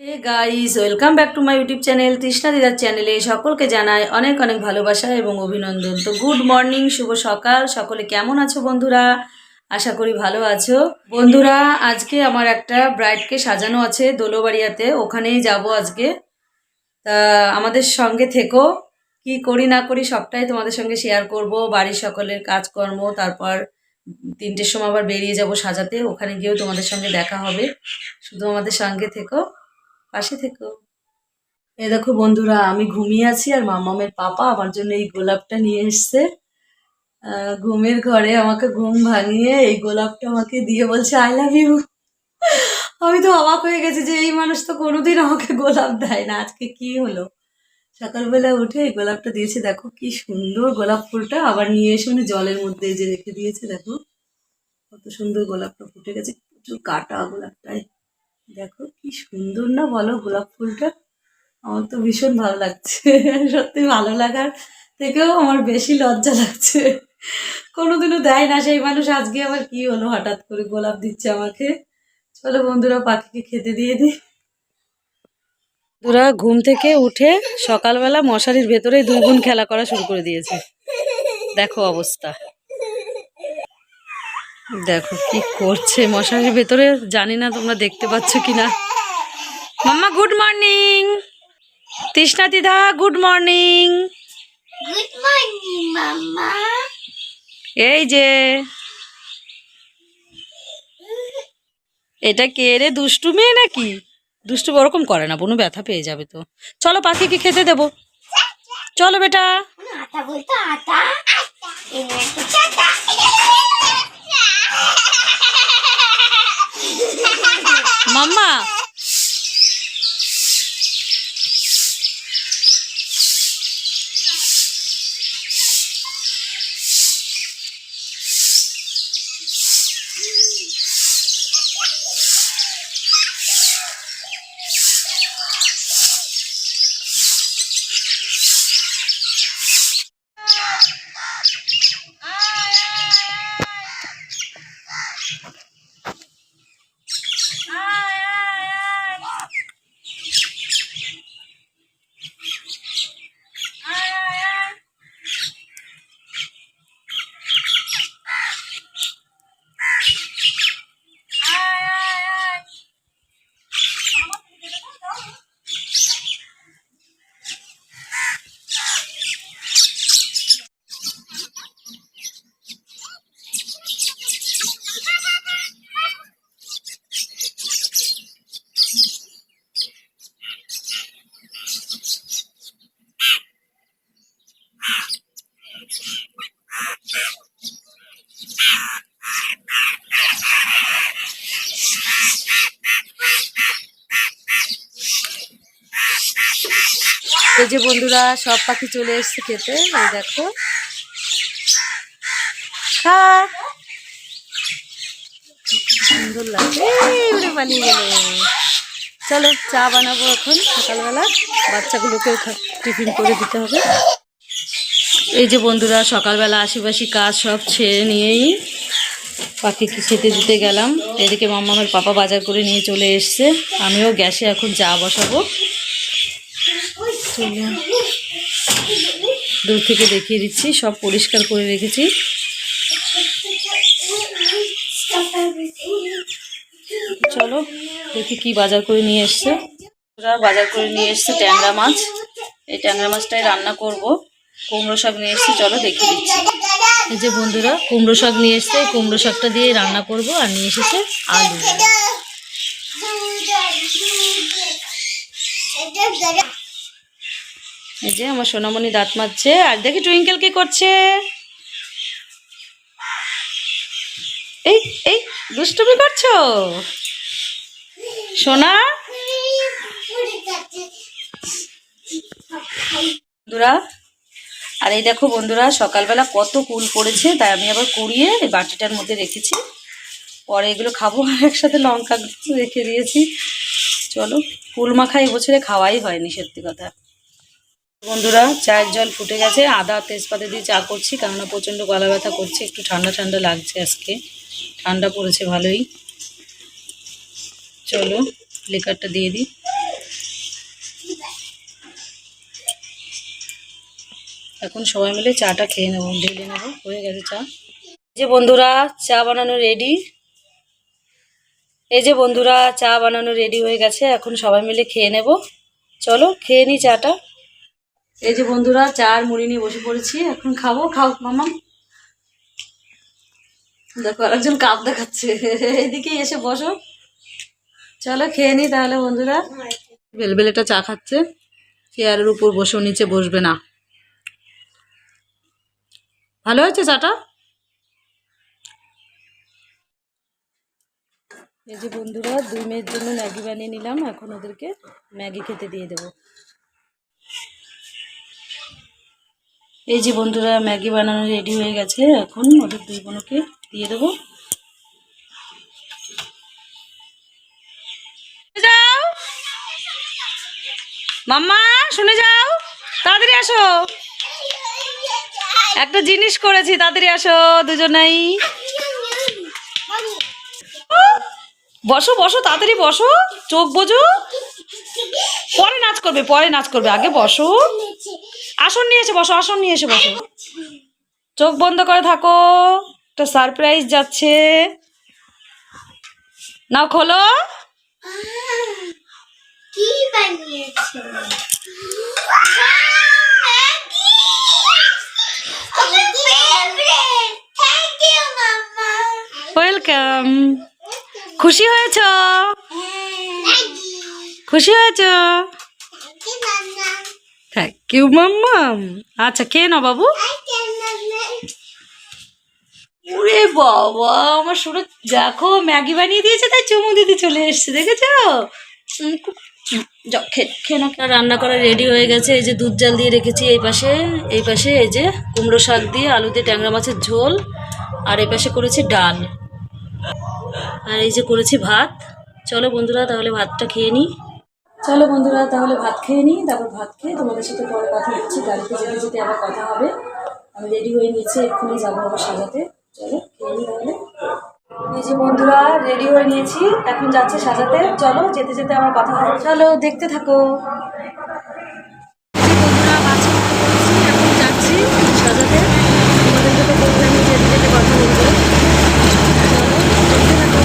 Hey guys welcome back to my YouTube channel Trishna দিদার চ্যানেলে সকলকে জানাই অনেক অনেক ভালোবাসা এবং অভিনন্দন। তো গুড মর্নিং শুভ সকাল, সকলে কেমন আছো বন্ধুরা? আশা করি ভালো আছো। বন্ধুরা, আজকে আমার একটা ব্রাইডকে সাজানো আছে দোলোবাড়িয়াতে, ওখানেই যাব আজকে। তা আমাদের সঙ্গে থেকো, কি করি না করি সবটাই তোমাদের সঙ্গে শেয়ার করব, বাড়ির সকলের কাজকর্ম, তারপর তিনটের সময় আবার বেরিয়ে যাব সাজাতে, ওখানে গিয়েও তোমাদের সঙ্গে দেখা হবে। শুধু আমাদের সঙ্গে থেকো। পাশে থেকো। এ দেখো বন্ধুরা, আমি ঘুমিয়ে আছি আর মামামের পাপা আমার জন্য এই গোলাপটা নিয়ে এসছে। ঘুমের ঘরে আমাকে ঘুম ভাঙিয়ে এই গোলাপটা আমাকে দিয়ে বলছে আই লাভ ইউ আমি তো অবাক হয়ে গেছি যে এই মানুষ তো কোনোদিন আমাকে গোলাপ দেয় না। আজকে কি হলো? সকালবেলা উঠে এই গোলাপটা দিয়েছে, দেখো কি সুন্দর গোলাপ ফুলটা। আবার নিয়ে এসে উনি জলের মধ্যে যে রেখে দিয়েছে, দেখো। কত সুন্দর গোলাপটা ফুটে গেছে, প্রচুর কাটা গোলাপটায় দেখো কি সুন্দর না বলো গোলাপ ফুলটা? আমার তো ভীষণ ভালো লাগছে। সত্যি ভালো লাগার থেকেও আমার বেশি লজ্জা লাগছে। কোনোদিনও দেয় না সেই মানুষ, আজকে আবার কি হলো হঠাৎ করে গোলাপ দিচ্ছে আমাকে? চলো বন্ধুরা, পাখিকে খেতে দিয়ে দিই। বন্ধুরা, ঘুম থেকে উঠে সকালবেলা মশারির ভেতরে দুই গুণ খেলা করা শুরু করে দিয়েছে। দেখো অবস্থা। দেখো কি করছে মশারির ভেতরে জানি না তোমরা দেখতে পাচ্ছ কিনা। মাম্মা গুড মর্নিং তৃষ্ণা দিদা গুড মর্নিং গুড মর্নিং মাম্মা। এই যে। এটা কে রে দুষ্টু মেয়ে নাকি? দুষ্টু ওরকম করে না বুনু ব্যথা পেয়ে যাবে তো। চলো পাখিকে খেতে দেবো। চলো বেটা। 妈妈。এই যে বন্ধুরা, সব পাখি চলে এসছে খেতে, এই দেখো। খা। সুন্দর লাগছে। উড়ে গেল। চলো, চা বানাবো এখন সকালবেলা। বাচ্চাগুলোকেও টিফিন করে দিতে হবে। এই যে বন্ধুরা, সকালবেলা আশেপাশি কাজ সব ছেড়ে নিয়েই পাখিকে খেতে দিতে গেলাম। এদিকে মাম্মামের পাপা বাজার করে নিয়ে চলে এসছে। আমিও গ্যাসে এখন চা বসাবো। দূর থেকে দেখিয়ে দিচ্ছি, সব পরিষ্কার করে রেখেছি। চলো, দেখি কি বাজার করে নিয়ে এসছে। ওরা বাজার করে নিয়ে এসছে ট্যাংরা মাছ। এই ট্যাংরা মাছটাই রান্না করব। কুমড়ো শাক নিয়ে এসছে, চলো দেখিয়ে দিচ্ছি। এই যে বন্ধুরা, কুমড়ো শাক নিয়ে এসছে, এই কুমড়ো শাকটা দিয়ে রান্না করব আর নিয়ে এসেছে আলু। এই যে আমার সোনামণি দাঁত মারছে আর দেখি টুইঙ্কেল কি করছে। এই এই, দুষ্টুমি করছ? সোনা? বন্ধুরা, আর এই দেখো বন্ধুরা, সকালবেলা কত কুল পড়েছে, তাই আমি আবার কুড়িয়ে এই বাটিটার মধ্যে রেখেছি। পরে এগুলো খাব, আর একসাথে লঙ্কা রেখে দিয়েছি। চলো, কুল মাখা এবছরে খাওয়াই হয়নি, সত্যি কথা। বন্ধুরা, চায়ের জল ফুটে গেছে। আদা, তেজপাতা দিয়ে চা করছি, কেননা প্রচণ্ড গলা ব্যথা করছে, একটু ঠান্ডা ঠান্ডা লাগছে আজকে। ঠান্ডা পড়েছে ভালোই। চলো লেকারটা দিয়ে দিই। এখন সবাই মিলে চাটা খেয়ে নেব, ঢেলে নেব, হয়ে গেছে চা। যে বন্ধুরা, চা বানানো রেডি এই যে বন্ধুরা, চা বানানো রেডি হয়ে গেছে, এখন সবাই মিলে খেয়ে নেব। চলো, খেয়ে নিই চাটা। এই যে বন্ধুরা, চার মুড়ি নিয়ে বসে পড়েছি, এখন খাব। খাও মামা দেখো, আরেকজন কাপ দেখাচ্ছে। এদিকে এসে বসো। চলো, খেয়ে নিই তাহলে বন্ধুরা। বেলবেলেটা চা খাচ্ছে। চেয়ারের উপর বসেও নিচে বসবে না। ভালো হয়েছে চাটা? এই যে বন্ধুরা, দুই মেয়ের জন্য ম্যাগি বানিয়ে নিলাম। এখন ওদেরকে ম্যাগি খেতে দিয়ে দেব। এই যে বন্ধুরা, ম্যাগি বানানো রেডি হয়ে গেছে। এখন ওদের দুই বোনকে দিয়ে দেবো। যাও। মাম্মা, শুনে যাও। তাড়াতাড়ি আসো। একটা জিনিস করেছি, তাড়াতাড়ি আসো দুজনেই। বসো বসো, তাড়াতাড়ি বসো। চোখ বোঝো। পরে নাচ করবে, পরে নাচ করবে। আগে বসো। আসন নিয়ে এসে বসো আসন নিয়ে এসে বসো। চোখ বন্ধ করে থাকো একটা সারপ্রাইজ যাচ্ছে। নাও খোলো। কি বানিয়েছো? ওয়েলকাম খুশি হয়েছ? খুশি হয়েছ? থ্যাংক ইউ মাম্মাম আচ্ছা কে না বাবু। ওরে বাবা, আমার শুনে দেখো, ম্যাগি বানিয়ে দিয়েছে, তাই চুমু দিতে চলে এসছে, দেখেছ? খেয়ে রান্না করা রেডি হয়ে গেছে, এই যে দুধ জাল দিয়ে রেখেছি এই পাশে এই পাশে এই যে কুমড়ো শাক দিয়ে, আলু দিয়ে ট্যাংরা মাছের ঝোল, আর এই পাশে করেছি ডাল। আর এই যে করেছি ভাত। চলো বন্ধুরা, তাহলে ভাতটা খেয়ে নিই। চলো বন্ধুরা, তাহলে ভাত খেয়ে নিই, তারপর ভাত খেয়ে তোমাদের সাথে পরে কথা হচ্ছে। গাড়িতে যেতে যেতে আবার কথা হবে। আমি রেডি হয়ে নিয়েছি, এক্ষুনি যাব আবার সাজাতে। চলো, খেয়ে নিই তাহলে। এই যে বন্ধুরা, রেডি হয়ে নিয়েছি, এখন যাচ্ছে সাজাতে। চলো, যেতে যেতে আমার কথা হবে। চলো, দেখতে থাকো এই যে বন্ধুরা বাসে উঠে পড়েছি, এখন যাচ্ছি সাজাতে তোমাদের সাথে বলব আমি যেতে যেতে কথা বলব চলো দেখতে থাকো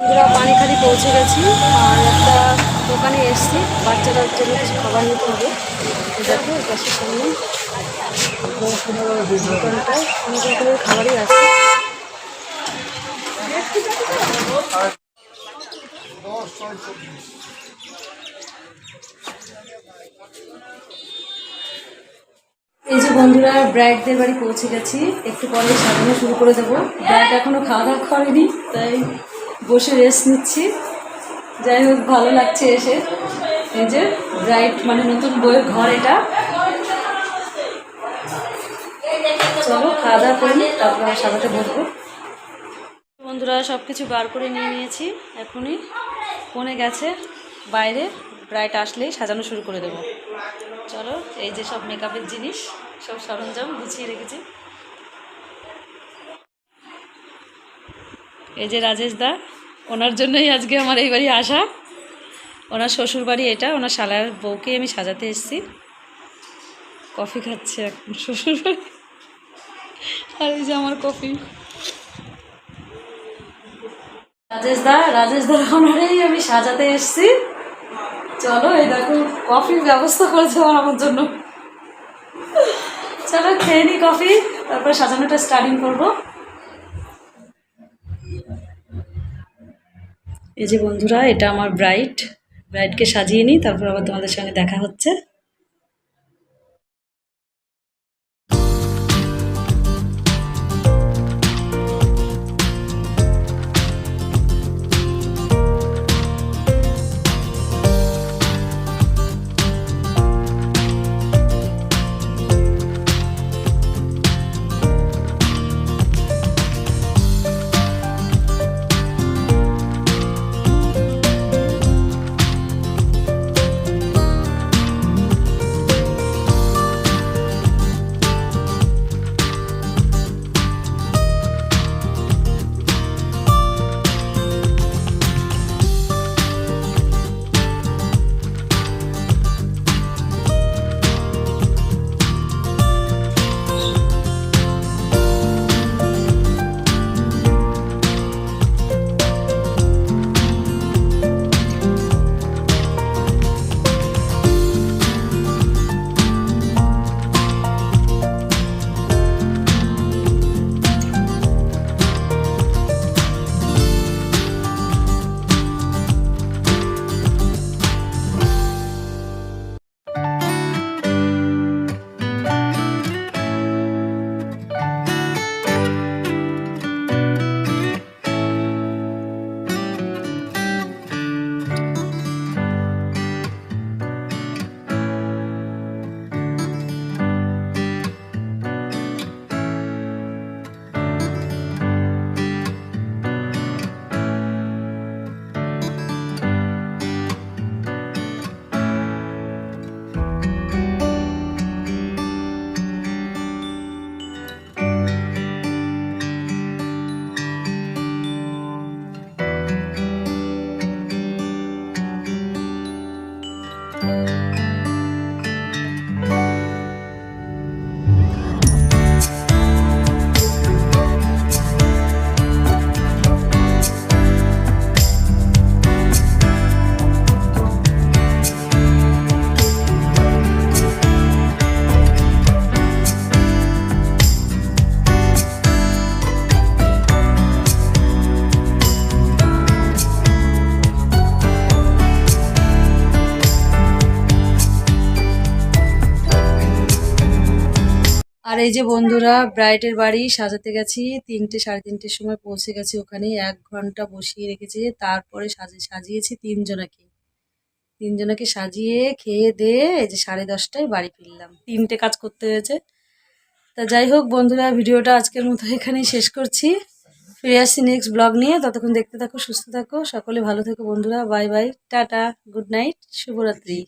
বন্ধুরা পানিখালি পৌঁছে গেছি আর একটা দোকানে এসেছি বাচ্চাদের জন্য কিছু খাবার নিতে হবে এই দেখো এর পাশে সামনে এই যে বন্ধুরা ব্রাইডদের বাড়ি পৌঁছে গেছি। একটু পরে সাজানো শুরু করে দেবো। ব্রাইড এখনও খাওয়া দাওয়া করেনি, তাই বসে রেস্ট নিচ্ছি। যাই হোক, ভালো লাগছে এসে। এই যে, ব্রাইড মানে নতুন বইয়ের ঘর এটা। চলো খাওয়া দাওয়া করে নিই, তারপর আর সাজাতে বসবো বন্ধুরা সব কিছু বার করে নিয়ে নিয়েছি, এখনই ফোনে গেছে, বাইরে ব্রাইট আসলেই সাজানো শুরু করে দেবো। চলো, এই যে সব মেকআপের জিনিস, সব সরঞ্জাম গুছিয়ে রেখেছি। এই যে রাজেশ দা, ওনার জন্যই আজকে আমার এই বাড়ি আসা। ওনার শ্বশুর বাড়ি এটা, ওনার শালার বউকে আমি সাজাতে এসেছি। কফি খাচ্ছে এখন শ্বশুর বাড়ি। আর এই যে আমার কফি। রাজেশ দা রাজেশ দা ওনারেই আমি সাজাতে এসেছি। চলো, এই দেখো, কফির ব্যবস্থা করেছে ওরা আমার জন্য। চলো, খেয়ে নি কফি, তারপর সাজানোটা স্টার্টিং করব। এই যে বন্ধুরা, এটা আমার ব্রাইট ব্রাইডকে সাজিয়ে নিই, তারপর আবার তোমাদের সঙ্গে দেখা হচ্ছে। আর এই যে বন্ধুরা, ব্রাইটের বাড়ি সাজাতে গেছি। তিনটে, সাড়ে তিনটের সময় পৌঁছে গেছি ওখানে। এক ঘণ্টা বসিয়ে রেখেছে। তারপরে সাজিয়ে সাজিয়েছি তিনজনাকে। তিনজনাকে সাজিয়ে খেয়ে দিয়ে এই যে সাড়ে দশটায় বাড়ি ফিরলাম। তিনটে কাজ করতে হয়েছে। তা যাই হোক বন্ধুরা, ভিডিওটা আজকের মতো এখানেই শেষ করছি। ফিরে আসছি নেক্সট ব্লগ নিয়ে। ততক্ষণ দেখতে থাকো, সুস্থ থাকো। সকলে ভালো থেকো বন্ধুরা। Bye bye. Tata. Good night. শুভরাত্রি।